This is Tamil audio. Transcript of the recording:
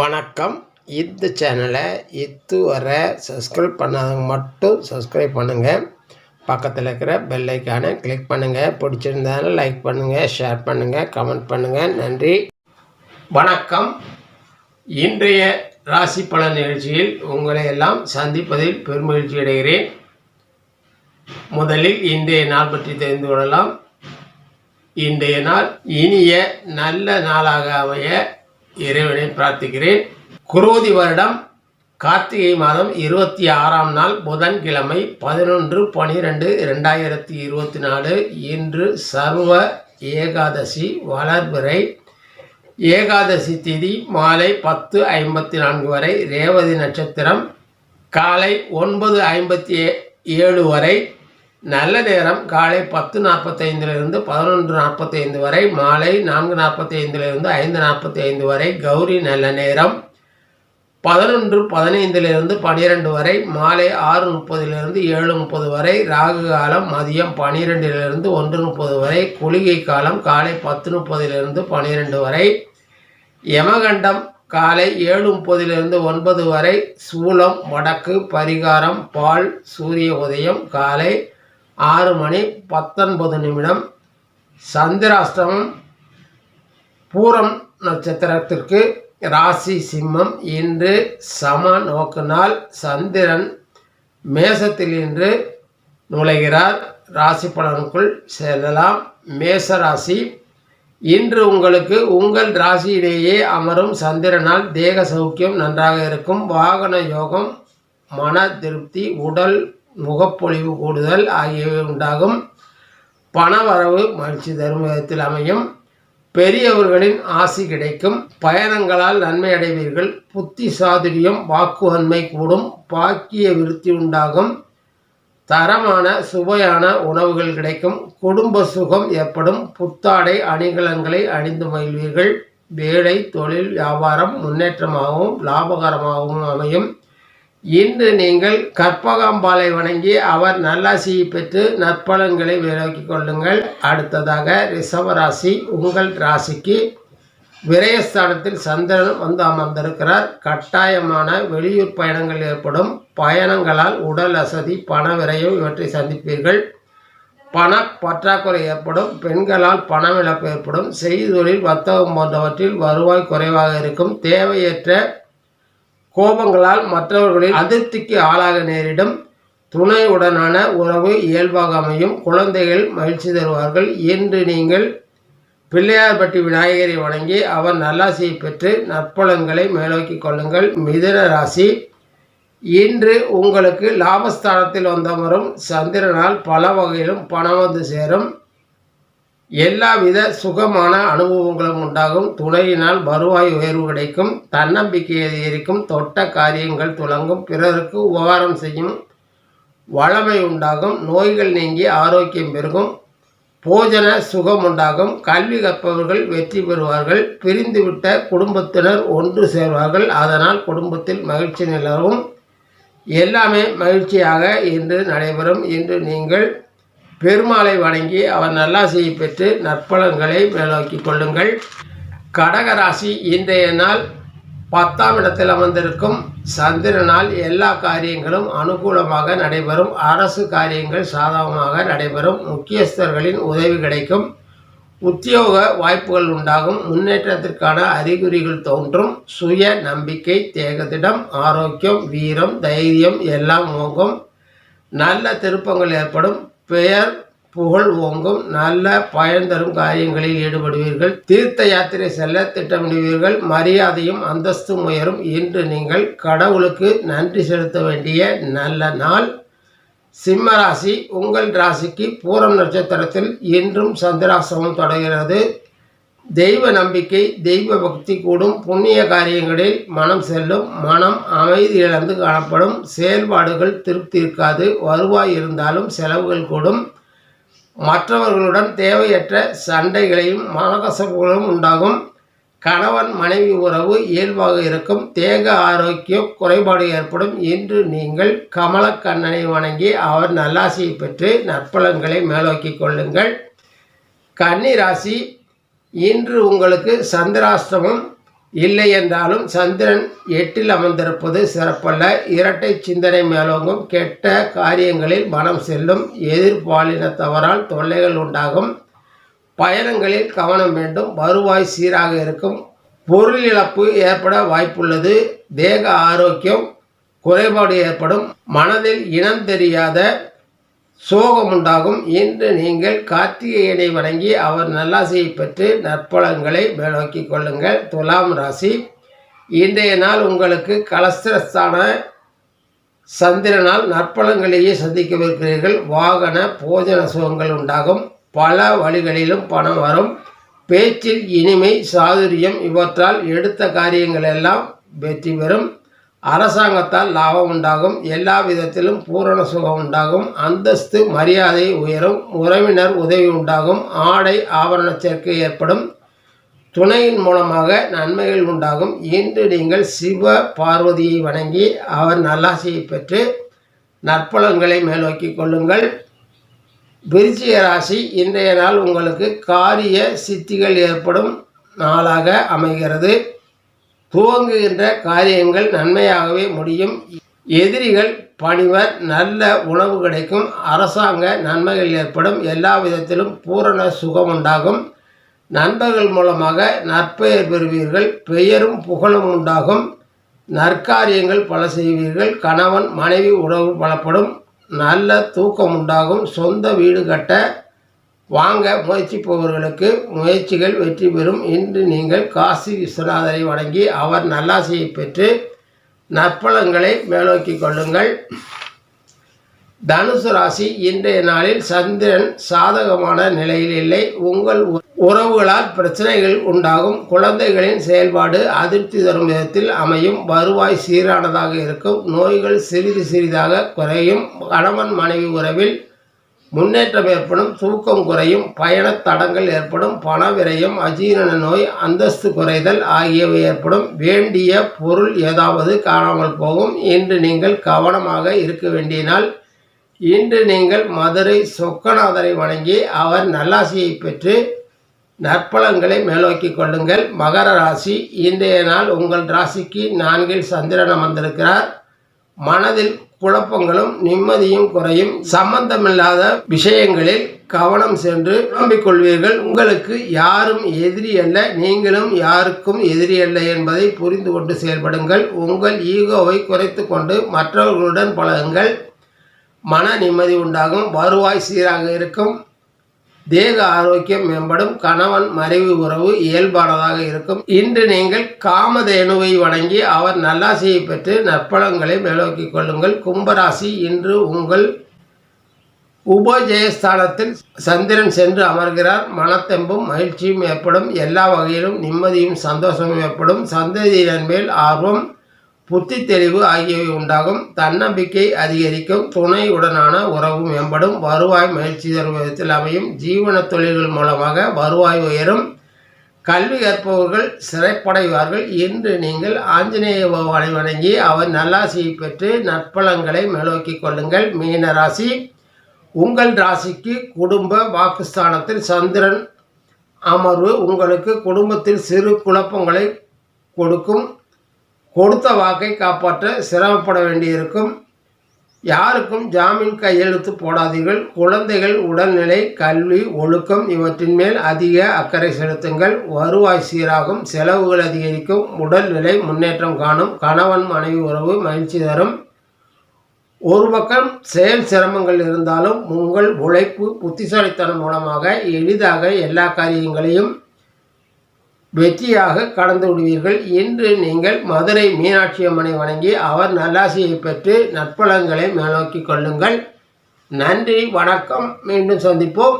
வணக்கம். இந்த சேனலை இதுவரை சப்ஸ்கிரைப் பண்ணாதவங்க மட்டும் சப்ஸ்கிரைப் பண்ணுங்கள் பக்கத்தில் இருக்கிற பெல் ஐக்கானை கிளிக் பண்ணுங்கள் பிடிச்சிருந்தாலும் லைக் பண்ணுங்கள் ஷேர் பண்ணுங்கள் கமெண்ட் பண்ணுங்கள் நன்றி. வணக்கம். இன்றைய ராசி பலன் நிகழ்ச்சியில் உங்களை எல்லாம் சந்திப்பதில் பெருமகிழ்ச்சி அடைகிறேன். முதலில் இன்றைய நாள் பற்றி தெரிந்து கொள்ளலாம். இன்றைய நாள் இனிய நல்ல நாளாக அமைய இறைவனை பிரார்த்திக்கிறேன். குரோதி வருடம் கார்த்திகை மாதம் இருபத்தி ஆறாம் நாள் புதன்கிழமை பதினொன்று பனிரெண்டு ரெண்டாயிரத்தி இருபத்தி நாலு இன்று சர்வ ஏகாதசி வளர்பிறை. ஏகாதசி திதி மாலை பத்து ஐம்பத்தி நான்கு வரை ரேவதி நட்சத்திரம். காலை ஒன்பது ஐம்பத்தி ஏழு வரை நல்ல நேரம் காலை பத்து நாற்பத்தைந்திலிருந்து பதினொன்று நாற்பத்தைந்து வரை மாலை நான்கு நாற்பத்தைந்திலிருந்து ஐந்து நாற்பத்தி ஐந்து வரை கௌரி நல்ல நேரம் பதினொன்று பதினைந்திலிருந்து பனிரெண்டு வரை மாலை ஆறு முப்பதிலிருந்து ஏழு முப்பது வரை ராகு காலம் மதியம் பனிரெண்டிலிருந்து ஒன்று முப்பது வரை குளிகை காலம் காலை பத்து முப்பதிலிருந்து பனிரெண்டு வரை யமகண்டம் காலை ஏழு முப்பதிலிருந்து ஒன்பது வரை சூலம் வடக்கு பரிகாரம் பால் சூரிய உதயம் காலை ஆறு மணி பத்தொன்பது நிமிடம். சந்திராஷ்டமம் பூரம் நட்சத்திரத்திற்கு ராசி சிம்மம் இன்று சம நோக்கினால் சந்திரன் மேசத்தில் இன்று நுழைகிறார். ராசி பலனுக்குள் செல்லலாம். மேச ராசி இன்று உங்களுக்கு உங்கள் ராசியிலேயே அமரும் சந்திரனால் தேக சௌக்கியம் நன்றாக இருக்கும். வாகன யோகம் மன திருப்தி உடல் முகப்பொழிவு கூடுதல் ஆகியவை உண்டாகும். பணவரவு மகிழ்ச்சி தரும் விதத்தில் அமையும். பெரியவர்களின் ஆசி கிடைக்கும். பயணங்களால் நன்மை அடைவீர்கள். புத்தி சாதுரியம் வாக்குவன்மை கூடும். பாக்கிய விருத்தி உண்டாகும். தரமான சுவையான உணவுகள் கிடைக்கும். குடும்ப சுகம் ஏற்படும். புத்தாடை அணிகலன்களை அணிந்து மகிழ்வீர்கள். வேலை தொழில் வியாபாரம் முன்னேற்றமாகவும் லாபகரமாகவும் அமையும். இன்று நீங்கள் கற்பகாம்பாலை வணங்கி அவர் நல்லாசியை பெற்று நற்பலன்களை விலக்கிக் கொள்ளுங்கள். அடுத்ததாக ரிஷபராசி உங்கள் ராசிக்கு விரயஸ்தானத்தில் சந்திரன் வந்து அமர்ந்திருக்கிறார். கட்டாயமான வெளியூர் பயணங்கள் ஏற்படும். பயணங்களால் உடல் அசதி பண விரயம் இவற்றை சந்திப்பீர்கள். பண பற்றாக்குறை ஏற்படும். பெண்களால் பணமிழப்பு ஏற்படும். செய்தொழில் வர்த்தகம் போன்றவற்றில் வருவாய் குறைவாக இருக்கும். தேவையற்ற கோபங்களால் மற்றவர்களின் அதிருப்திக்கு ஆளாக நேரிடும் துணையுடனான உறவு இயல்பாக அமையும். குழந்தைகள் மகிழ்ச்சி தருவார்கள். என்று நீங்கள் பிள்ளையார்பட்டி விநாயகரை வணங்கி அவர் நல்லாசியை பெற்று நற்பலன்களை மேலோக்கிக் கொள்ளுங்கள். மிதுன ராசி. இன்று உங்களுக்கு லாபஸ்தானத்தில் வந்தவரும் சந்திரனால் பல வகையிலும் பணம் வந்து சேரும். எல்லாவித சுகமான அனுபவங்களும் உண்டாகும். துணையினால் வருவாய் உயர்வு கிடைக்கும். தன்னம்பிக்கை அதிகரிக்கும். தொட்ட காரியங்கள் துலங்கும் பிறருக்கு உபகாரம் செய்யும் வளமை உண்டாகும். நோய்கள் நீங்கி ஆரோக்கியம் பெருகும். போஜன சுகம் உண்டாகும். கல்வி கற்பவர்கள் வெற்றி பெறுவார்கள். பிரிந்துவிட்ட குடும்பத்தினர் ஒன்று சேர்வார்கள். அதனால் குடும்பத்தில் மகிழ்ச்சி நிலவும். எல்லாமே மகிழ்ச்சியாக இன்று நடைபெறும். இன்று நீங்கள் பெருமாளை வணங்கி அவர் நல்லாசியை பெற்று நற்பலன்களை மேலோக்கி கொள்ளுங்கள். கடகராசி இன்றைய நாள் பத்தாம் இடத்தில் அமர்ந்திருக்கும் சந்திரனால் எல்லா காரியங்களும் அனுகூலமாக நடைபெறும். அரசு காரியங்கள் சாதகமாக நடைபெறும். முக்கியஸ்தர்களின் உதவி கிடைக்கும். உத்தியோக வாய்ப்புகள் உண்டாகும். முன்னேற்றத்திற்கான அறிகுறிகள் தோன்றும். சுய நம்பிக்கை தேகத்திடம் ஆரோக்கியம் வீரம் தைரியம் எல்லாம் ஓங்கும். நல்ல திருப்பங்கள் ஏற்படும். பெயர் புகழ் ஓங்கும் நல்ல பயன் தரும் காரியங்களில் ஈடுபடுவீர்கள். தீர்த்த யாத்திரை செல்ல திட்டமிடுவீர்கள். மரியாதையும் அந்தஸ்தும் உயரும். இன்று நீங்கள் கடவுளுக்கு நன்றி செலுத்த வேண்டிய நல்ல நாள். சிம்ம ராசி உங்கள் ராசிக்கு பூரம் நட்சத்திரத்தில் இன்றும் சந்திராசிரமம் தொடர்கிறது. தெய்வ நம்பிக்கை தெய்வ பக்தி கூடும் புண்ணிய காரியங்களில் மனம் செல்லும் மனம் அமைதி இழந்து காணப்படும் செயல்பாடுகள் திருப்தி இருக்காது வருவாய் இருந்தாலும் செலவுகள் கூடும். மற்றவர்களுடன் தேவையற்ற சண்டைகளையும் மனக்கசப்புகளும் உண்டாகும். கணவன் மனைவி உறவு இயல்பாக இருக்கும். தேக ஆரோக்கியம் குறைபாடு ஏற்படும் என்று நீங்கள் கமலக்கண்ணனை வணங்கி அவர் நல்லாசியை பெற்று நற்பலன்களை மேலோக்கிக் கொள்ளுங்கள். கன்னி ராசி இன்று உங்களுக்கு சந்திராஷ்டமம் இல்லை என்றாலும் சந்திரன் எட்டில் அமர்ந்திருப்பது சிறப்பல்ல. இரட்டை சிந்தனை மேலோங்கும். கெட்ட காரியங்களில் மனம் செல்லும். எதிர்பாலினத்தவரால் தொல்லைகள் உண்டாகும். பயணங்களில் கவனம் வேண்டும். வருவாய் சீராக இருக்கும். பொருள் இழப்பு ஏற்பட வாய்ப்புள்ளது. தேக ஆரோக்கியம் குறைபாடு ஏற்படும். மனதில் இனம் தெரியாத சோகம் உண்டாகும் இன்று நீங்கள் கார்த்திகேயனை வணங்கி அவர் நல்லாசையை பெற்று நற்பலங்களை மேலோக்கி கொள்ளுங்கள். துலாம் ராசி. இன்றைய நாள் உங்களுக்கு கலஸ்திரஸ்தான சந்திரனால் நற்பலங்களையே சந்திக்கவிருக்கிறீர்கள். வாகன போஜன சுகங்கள் உண்டாகும். பல வழிகளிலும் பணம் வரும். பேச்சில் இனிமை சாதுரியம் இவற்றால் எடுத்த காரியங்கள் எல்லாம் வெற்றி பெறும். அரசாங்கத்தால் லாபம் உண்டாகும். எல்லா விதத்திலும் பூரண சுகம் உண்டாகும். அந்தஸ்து மரியாதை உயரும். உறவினர் உதவி உண்டாகும். ஆடை ஆபரண சேர்க்கை ஏற்படும். துணையின் மூலமாக நன்மைகள் உண்டாகும். இன்று நீங்கள் சிவ பார்வதியை வணங்கி அவர் நல்லாசியை பெற்று நற்பலன்களை மேலோக்கி கொள்ளுங்கள். விருச்சிக ராசி இன்றைய நாள் உங்களுக்கு காரிய சித்திகள் ஏற்படும் நாளாக அமைகிறது. துவங்குகின்ற காரியங்கள் நன்மையாகவே முடியும். எதிரிகள் பணிவர் நல்ல உணவு கிடைக்கும். அரசாங்க நன்மைகள் ஏற்படும். எல்லா விதத்திலும் பூரண சுகம் உண்டாகும். நண்பர்கள் மூலமாக நற்பெயர் பெறுவீர்கள். பெயரும் புகழும் உண்டாகும். நற்காரியங்கள் பல செய்வீர்கள். கணவன் மனைவி உறவு பலப்படும். நல்ல தூக்கம் உண்டாகும். சொந்த வீடு கட்ட வாங்க முயற்சிப்பவர்களுக்கு முயற்சிகள் வெற்றி பெறும் இன்று நீங்கள் காசி விஸ்வநாதரை வணங்கி அவர் நல்லாசையை பெற்று நற்பலங்களை மேலோக்கி கொள்ளுங்கள். தனுசு ராசி இன்றைய நாளில் சந்திரன் சாதகமான நிலையில் இல்லை. உங்கள் உறவுகளால் பிரச்சனைகள் உண்டாகும். குழந்தைகளின் செயல்பாடு அதிருப்தி தரும் விதத்தில் அமையும். வருவாய் சீரானதாக இருக்கும். நோய்கள் சிறிது சிறிதாக குறையும். கணவன் மனைவி உறவில் முன்னேற்றம் ஏற்படும் தூக்கம் குறையும் பயண தடங்கள் ஏற்படும் பண விரயம் அஜீரண நோய் அந்தஸ்து குறைதல் ஆகியவை ஏற்படும். வேண்டிய பொருள் ஏதாவது காணாமல் போகும். இன்று நீங்கள் கவனமாக இருக்க வேண்டிய நாள் இன்று நீங்கள் மதுரை சொக்கநாதரை வணங்கி அவர் நல்லாசியை பெற்று நற்பலன்களை மேலோக்கி கொள்ளுங்கள். மகர ராசி இன்றைய நாள் உங்கள் ராசிக்கு நான்கில் சந்திரனம் வந்திருக்கிறார் மனதில் குழப்பங்களும் நிம்மதியும் குறையும். சம்பந்தமில்லாத விஷயங்களில் கவனம் சென்று நம்பிக்கொள்வீர்கள் உங்களுக்கு யாரும் எதிரி அல்ல நீங்களும் யாருக்கும் எதிரி அல்ல என்பதை புரிந்து கொண்டு செயல்படுங்கள். உங்கள் ஈகோவை குறைத்து கொண்டு மற்றவர்களுடன் பழகுங்கள். மன நிம்மதி உண்டாகும் வருவாய் சீராக இருக்கும். தேக ஆரோக்கியம் மேம்படும் கணவன் மறைவு உறவு இயல்பானதாக இருக்கும். இன்று நீங்கள் காமதேனுவை வணங்கி அவர் நல்லாசியை பெற்று நற்பலங்களை மேலோக்கிக் கொள்ளுங்கள். கும்பராசி இன்று உங்கள் உபஜயஸ்தானத்தில் சந்திரன் சென்று அமர்கிறார். மனத்தெம்பும் மகிழ்ச்சியும் ஏற்படும். எல்லா வகையிலும் நிம்மதியும் சந்தோஷமும் ஏற்படும். சந்ததியினர் மேல் ஆர்வம் புத்தி தெளிவு ஆகியவை உண்டாகும். தன்னம்பிக்கை அதிகரிக்கும். துணையுடனான உறவு மேம்படும். வருவாய் மகிழ்ச்சி தரும் விதத்தில் அமையும். ஜீவன தொழில்கள் மூலமாக வருவாய் உயரும். கல்வி கற்பவர்கள் சிறைப்படைவார்கள். என்று நீங்கள் ஆஞ்சநேய பகவானை வணங்கி அவர் நல்லாசியை பெற்று நற்பலங்களை மேலோக்கி கொள்ளுங்கள். மீன ராசி. உங்கள் ராசிக்கு குடும்ப வாக்குஸ்தானத்தில் சந்திரன் அமர்வு உங்களுக்கு குடும்பத்தில் சிறு குழப்பங்களை கொடுக்கும். கொடுத்த வாக்கை காப்பாற்ற சிரமப்பட வேண்டியிருக்கும். யாருக்கும் ஜாமீன் கையெழுத்து போடாதீர்கள். குழந்தைகள் உடல்நிலை கல்வி ஒழுக்கம் இவற்றின் மேல் அதிக அக்கறை செலுத்துங்கள். வருவாய் சீராகும். செலவுகள் அதிகரிக்கும். உடல்நிலை முன்னேற்றம் காணும். கணவன் மனைவி உறவு மகிழ்ச்சி தரும். ஒரு பக்கம் செயல் சிரமங்கள் இருந்தாலும் உங்கள் உழைப்பு புத்திசாலித்தனம் மூலமாக எளிதாக எல்லா காரியங்களையும் வெற்றியாக கடந்து விடுவீர்கள் இன்று நீங்கள் மதுரை மீனாட்சி அம்மனை வணங்கி அவர் நல்லாசியை பெற்று நற்பலங்களை மேலோக்கி கொள்ளுங்கள். நன்றி வணக்கம். மீண்டும் சந்திப்போம்.